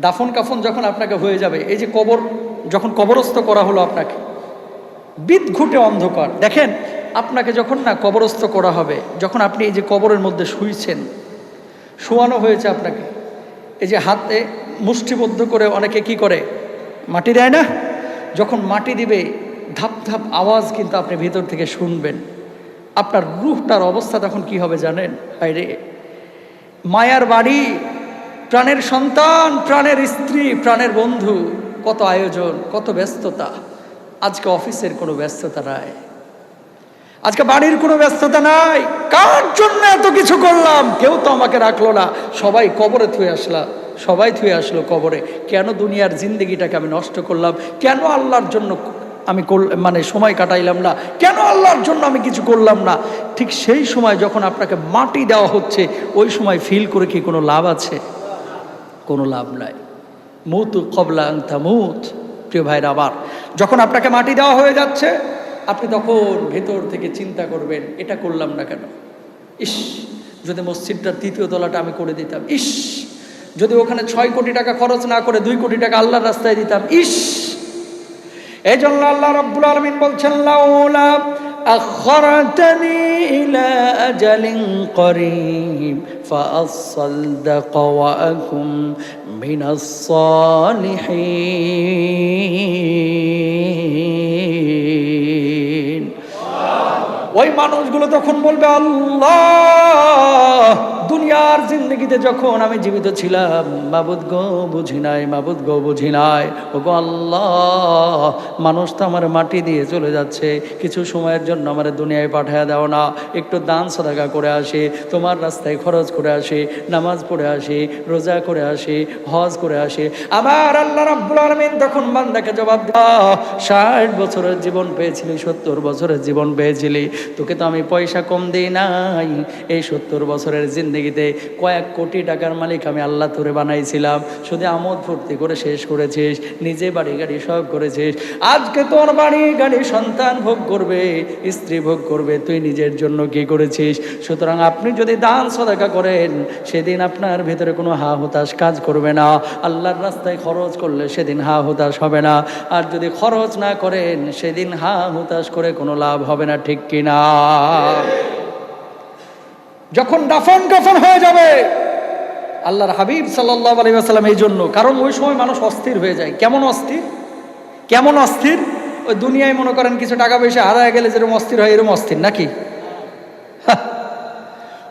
দাফন কাফন যখন আপনাকে হয়ে যাবে, এই যে কবর, যখন কবরস্থ করা হলো আপনাকে, বিদ ঘুটে অন্ধকার। দেখেন, আপনাকে যখন না কবরস্থ করা হবে, যখন আপনি এই যে কবরের মধ্যে শুইছেন, শোয়ানো হয়েছে আপনাকে, এই যে হাতে মুষ্টিবদ্ধ করে অনেকে কি করে? মাটি দেয় না? যখন মাটি দিবে, ধাপ ধাপ আওয়াজ কিন্তু আপনি ভিতর থেকে শুনবেন। আপনার রুহটার অবস্থা তখন কি হবে জানেন? রে মায়ার বাড়ি প্রাণের সন্তান, প্রাণের স্ত্রী, প্রাণের বন্ধু, কত আয়োজন, কত ব্যস্ততা। আজকে অফিসের কোনো ব্যস্ততা নাই। আজকে বাড়ির কোনো ব্যস্ততা নাই। কার জন্য এত কিছু করলাম? কেউ তো আমাকে রাখল না। সবাই কবরে থুয়ে আসলাম সবাই থুয়ে আসলো কবরে। কেন দুনিয়ার জিন্দগিটাকে আমি নষ্ট করলাম? কেন আল্লাহর জন্য আমি মানে সময় কাটাইলাম না? কেন আল্লাহর জন্য আমি কিছু করলাম না? ঠিক সেই সময় যখন আপনাকে মাটি দেওয়া হচ্ছে, ওই সময় ফিল করে কি কোনো লাভ আছে? কোনো লাভ নাই। মুত কবলা মুত প্রিয় ভাইরা আবার যখন আপনাকে মাটি দেওয়া হয়ে যাচ্ছে, আপনি তখন ভেতর থেকে চিন্তা করবেন, এটা করলাম না কেন? ইস, যদি মসজিদটার তৃতীয় তলাটা আমি করে দিতাম, ইস, যদি ওখানে ছয় কোটি টাকা খরচ না করে দুই কোটি টাকা আল্লাহর রাস্তায় দিতাম, ইস। এই জন্য আল্লাহ রব্বুল আলমিন বলছেন, লাউলা أخرتني إلى أجل قريب فأصدق وأكن من الصالحين ওই মানুষগুলো তখন বলবে আল্লাহ দুনিয়ার জিন্দগিতে যখন আমি জীবিত ছিলাম, মাবুদ গো বুঝি নাই, মাবুদ গো বুঝি নাই। ও গো আল্লাহ, মানুষ তো আমার মাটি দিয়ে চলে যাচ্ছে, কিছু সময়ের জন্য আমার দুনিয়ায় পাঠায় দাও না। একটু দান সদাকা করে আসে, তোমার রাস্তায় খরচ করে আসে, নামাজ পড়ে আসে, রোজা করে আসে, হজ করে আসে। আমার আল্লাহ রাব্বুল আলামিন তখন বান্দাকে জবাব দাও, ষাট বছরের জীবন পেয়েছিলি, সত্তর বছরের জীবন পেয়েছিলি। তোকে তো আমি পয়সা কম দিই নাই। এই সত্তর বছরের জিন্দগিতে কয়েক কোটি টাকার মালিক আমি আল্লাহ তোরে বানাইছিলাম। শুধু আমোদ ফুর্তি করে শেষ করেছিস, নিজে বাড়ি গাড়ি সব করেছিস। আজকে তোর বাড়ি গাড়ি সন্তান ভোগ করবে, স্ত্রী ভোগ করবে, তুই নিজের জন্য কি করেছিস? সুতরাং আপনি যদি দান সদাকা করেন, সেদিন আপনার ভেতরে কোনো হা হতাশ কাজ করবে না। আল্লাহর রাস্তায় খরচ করলে সেদিন হা হতাশ হবে না। আর যদি খরচ না করেন, সেদিন হা হতাশ করে কোনো লাভ হবে না, ঠিক কিনা? যখন দাফন কাফন হয়ে যাবে, আল্লাহর হাবিব সাল্লাহ আলী আসাল্লাম এই জন্য, কারণ ওই সময় মানুষ অস্থির হয়ে যায়। কেমন অস্থির? কেমন অস্থির? ওই দুনিয়ায় মনে করেন কিছু টাকা পয়সা হারায় গেলে যেরকম অস্থির হয়, এরকম অস্থির, নাকি।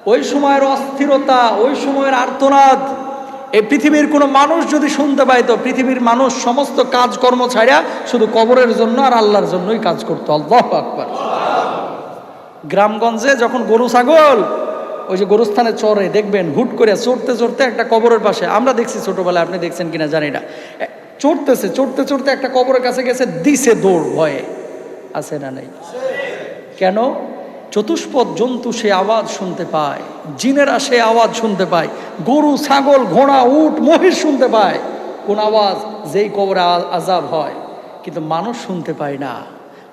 ওই সময়ের অস্থিরতা, ওই সময়ের আর্তনাদ, এই পৃথিবীর কোনো মানুষ যদি শুনতে পায়, তো পৃথিবীর মানুষ সমস্ত কাজকর্ম ছাড়া শুধু কবরের জন্য আর আল্লাহর জন্যই কাজ করতো। আল্লাহ আকবার। গ্রামগঞ্জে যখন গরু ছাগল ওই যে গরুস্থানে চরে দেখবেন হুট করে চড়তে চড়তে একটা কবরের পাশে। আমরা দেখছি ছোটবেলায়, আপনি দেখছেন কিনা জানি না। চড়তেছে, চড়তে চড়তে একটা কবরের কাছে গেছে, দিছে দৌড়, ভয়ে। আছে না নেই? কেন? চতুষ্পদ জন্তু সে আওয়াজ শুনতে পায়, জিনেরা সে আওয়াজ শুনতে পায়, গরু, ছাগল, ঘোড়া, উট, মহিষ শুনতে পায়। কোন আওয়াজ? যেই কবরে আজাব হয়। কিন্তু মানুষ শুনতে পায় না।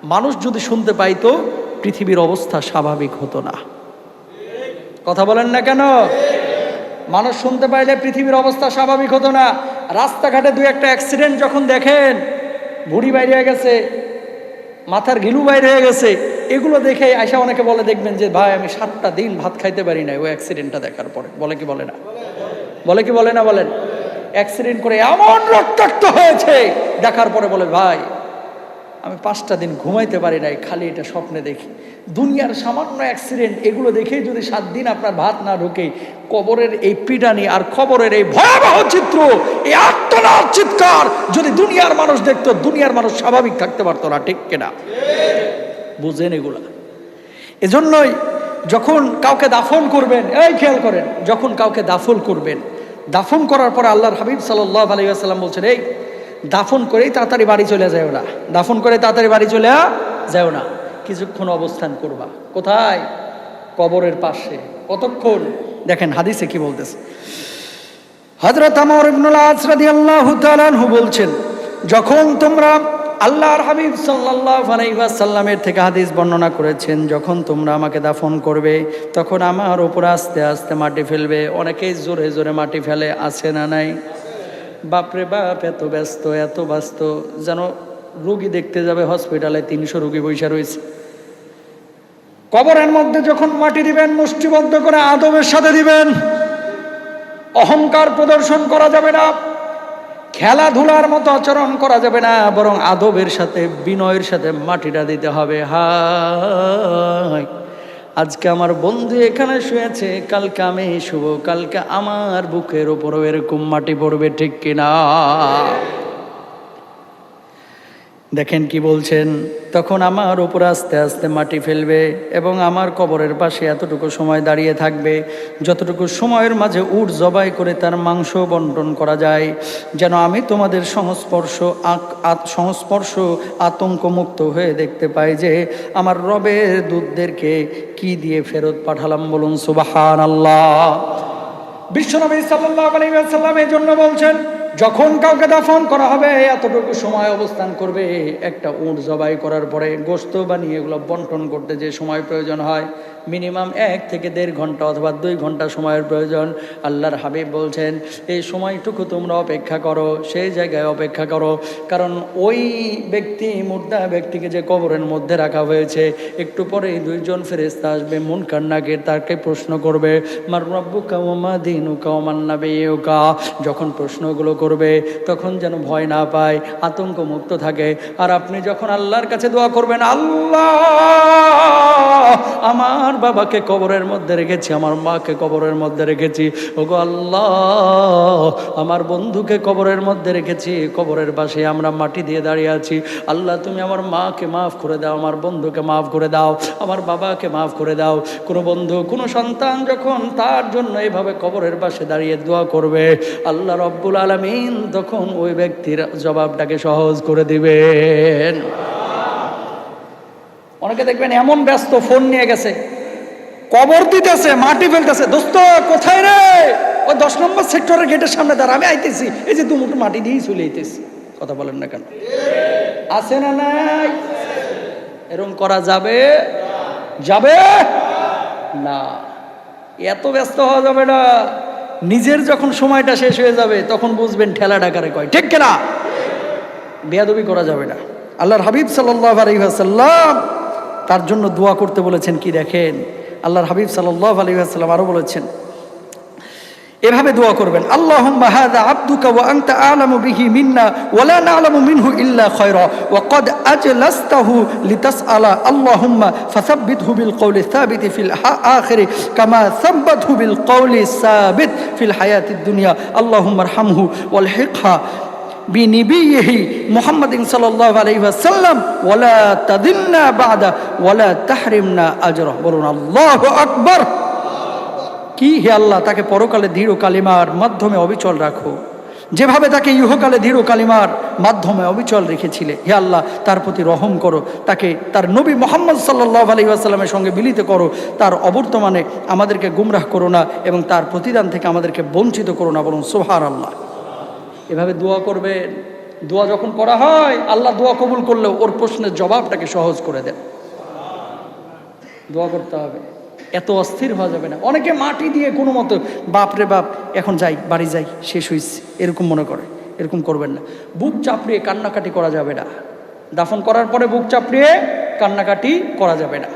মানুষ যদি শুনতে পাইতো, পৃথিবীর অবস্থা স্বাভাবিক হতো না। কথা বলেন না কেন? মানুষ শুনতে পাইলে পৃথিবীর অবস্থা স্বাভাবিক হতো না। রাস্তাঘাটে দুই একটা অ্যাক্সিডেন্ট যখন দেখেন ভুড়ি বাইরে হয়ে গেছে, মাথার গিলু বাইরে হয়ে গেছে, এগুলো দেখে আয়সা অনেকে বলে, দেখবেন যে ভাই, আমি সাতটা দিন ভাত খাইতে পারি না ওই অ্যাক্সিডেন্টটা দেখার পরে। বলে কি বলে না? বলে কি বলে না বলেন? অ্যাক্সিডেন্ট করে এমন রক্তাক্ত হয়েছে, দেখার পরে বলে, ভাই আমি পাঁচটা দিন ঘুমাইতে পারি নাই, খালি এটা স্বপ্নে দেখি। দুনিয়ার সামান্য অ্যাক্সিডেন্ট এগুলো দেখেই যদি সাত দিন আপনার ভাত না ঢোকে, কবরের এই পিডানি আর খবরের এই ভয়াবহ চিত্র, এই আত্মনাথ চিৎকার যদি দুনিয়ার মানুষ দেখতো, দুনিয়ার মানুষ স্বাভাবিক থাকতে পারতো না, ঠিক কিনা? বুঝেন এগুলা। এজন্যই যখন কাউকে দাফন করবেন, এই খেয়াল করেন, যখন কাউকে দাফন করবেন, দাফন করার পরে আল্লাহর হাবিব সাল্লাহ আলাইসাল্লাম বলছেন, এই দাফন করেই তাড়াতাড়ি বাড়ি চলে যাও না দাফন করে তাড়াতাড়ি বাড়ি চলে যাও না কিছুক্ষণ অবস্থান করবা। কোথায়? কবরের পাশে। কতক্ষণ? দেখেন, হাদিসে কি বলতেছে? হজরত আমর ইবনুল আল্লাহ তালানহু বলছেন, যখন তোমরা আল্লাহর হাবিব সাল্লাহ আলাইসাল্লামের থেকে হাদিস বর্ণনা করেছেন, যখন তোমরা আমাকে দাফন করবে, তখন আমার উপর আস্তে আস্তে মাটি ফেলবে। অনেকেই জোরে জোরে মাটি ফেলে, আছে না নাই? বাপরে বাপ, এত ব্যস্ত এত ব্যস্ত। যেন রুগী দেখতে যাবে হসপিটালে, তিনশো রুগী বৈশা রয়েছে। কবরের মধ্যে যখন মাটি দিবেন, মুষ্টিবদ্ধ করে আদবের সাথে দিবেন, অহংকার প্রদর্শন করা যাবে না, খেলাধুলার মতো আচরণ করা যাবে না, বরং আদবের সাথে, বিনয়ের সাথে মাটিটা দিতে হবে। হায়! আজকে আমার বন্ধু এখানে শুয়েছে, কালকে আমি শুভ কালকে আমার বুকের ওপরও এরকম মাটি পড়বে ঠিক কিনা? দেখেন কি বলছেন? তখন আমার উপর আস্তে আস্তে মাটি ফেলবে এবং আমার কবরের পাশে এতটুকু সময় দাঁড়িয়ে থাকবে যতটুকু সময়ের মাঝে উট জবাই করে তার মাংস বন্টন করা যায়, যেন আমি তোমাদের সংস্পর্শ সংস্পর্শ আতঙ্ক মুক্ত হয়ে দেখতে পাই যে আমার রবের দুধদেরকে কি দিয়ে ফেরত পাঠালাম বলুন সুবাহান আল্লাহ বিশ্বনবী সাল্লাল্লাহু আলাইহি ওয়াসাল্লাম এই জন্য বলছেন যখন কাউকে দাফন করা হবে, এতটুকু সময় অবস্থান করবে। একটা উঁট জবাই করার পরে গোস্ত বানিয়ে এগুলো বন্টন করতে যে সময় প্রয়োজন হয় মিনিমাম এক থেকে দেড় ঘণ্টা অথবা দুই ঘণ্টা সময়ের প্রয়োজন। আল্লাহর হাবিব বলছেন, এই সময়টুকু তোমরা অপেক্ষা করো, সেই জায়গায় অপেক্ষা করো। কারণ ওই ব্যক্তি, মুর্দা ব্যক্তিকে যে কবরের মধ্যে রাখা হয়েছে, একটু পরে দুইজন ফেরেস্তা আসবে মন কান্নাকে তাকে প্রশ্ন করবে, মার রব্বু দিনু কাউমান নাবিউকা যখন প্রশ্নগুলো করবে, তখন যেন ভয় না পায় আতঙ্ক মুক্ত থাকে। আর আপনি যখন আল্লাহর কাছে দোয়া করবেন, আল্লাহ, আমার বাবাকে কবরের মধ্যে রেখেছি, আমার মাকে কবরের মধ্যে রেখেছি। ওগো আল্লাহ, আমার বন্ধুকে কবরের মধ্যে রেখেছি। কবরের পাশে আমরা মাটি দিয়ে দাঁড়িয়ে আছি। আল্লাহ, তুমি আমার মাকে মাফ করে দাও, আমার বন্ধুকে মাফ করে দাও, আমার বাবাকে মাফ করে দাও। কোনো বন্ধু, কোনো সন্তান যখন তার জন্য এইভাবে কবরের পাশে দাঁড়িয়ে দোয়া করবে, আল্লাহ রব্বুল আলমিন তখন ওই ব্যক্তির জবাবটাকে সহজ করে দিবেন। অনেকে দেখবেন এমন ব্যস্ত ফোন নিয়ে গেছে। কবর দিতেছে, মাটি ফেলতেছে। দোস্ত, কোথায় রে? ওই দশ নম্বর সেক্টরের গেটের সামনে দাঁড়া, আমি আইতেছি। এই যে দুমুটো মাটি দিয়েই চলে আইতেছি। কথা বলেন না কেন? আছে না নাই? এরকম করা যাবে? যাবে? না। এত ব্যস্ত হওয়া যাবে না। নিজের যখন সময়টা শেষ হয়ে যাবে, তখন বুঝবেন ঠেলা ডাকারে কয়। ঠিক কিনা? বেয়াদবি করা যাবে না। আল্লাহর হাবিব সাল্লাহ আলহিহাসাল্লাম তার জন্য দোয়া করতে বলেছেন, কি দেখেন? আল্লাহর হাবিব সাল্লাহ আলহিহাসাল্লাম আরও বলেছেন, এভাবে দোয়া করবেন, আল্লাহুম্মা হাযা আবদুকা ওয়া আনতা আ'লামু বিহি মিন্না ওয়া লা না'লামু মিনহু ইল্লা খায়রা ওয়া ক্বাদ আজলাস্তাহু লিতাসআলা, আল্লাহুম্মা ফাসাব্বিতহু বিল কওলি সাবিত ফিল আখিরি কামা সাব্বাতহু বিল কওলি সাবিত ফিল হায়াতিদ দুনিয়া, আল্লাহুম্মা আরহামহু ওয়াল হিকহা। বিনিবিহি মোহাম্মদ সাল্লাহ আলহিহাসাল্লাম ওলা তাদিন্না বাদা ওলা আজর। বলুন, আল্লাহ আকবর! কি হে আল্লাহ, তাকে পরকালে দৃঢ় কালিমার মাধ্যমে অবিচল রাখো। যেভাবে তাকে ইহকালে দৃঢ় কালিমার মাধ্যমে অবিচল রেখেছিলে, হে আল্লাহ, তার প্রতি রহম করো। তাকে, তার নবী মোহাম্মদ সাল্লাহ আসাল্লামের সঙ্গে মিলিত করো। তার অবর্তমানে আমাদেরকে গুমরাহ করো না এবং তার প্রতিদান থেকে আমাদেরকে বঞ্চিত করো না। বলুন সোহার আল্লাহ এভাবে দোয়া করবেন দোয়া যখন করা হয়, আল্লাহ দোয়া কবুল করলেও ওর প্রশ্নের জবাবটাকে সহজ করে দেন। দোয়া করতে হবে। এত অস্থির হওয়া যাবে না। অনেকে মাটি দিয়ে কোনো মতো বাপরে বাপ, এখন যাই, বাড়ি যাই, শেষ হয়েছে এরকম মনে করে। এরকম করবেন না। বুক চাপড়িয়ে কান্নাকাটি করা যাবে না। দাফন করার পরে বুক চাপড়িয়ে কান্নাকাটি করা যাবে না।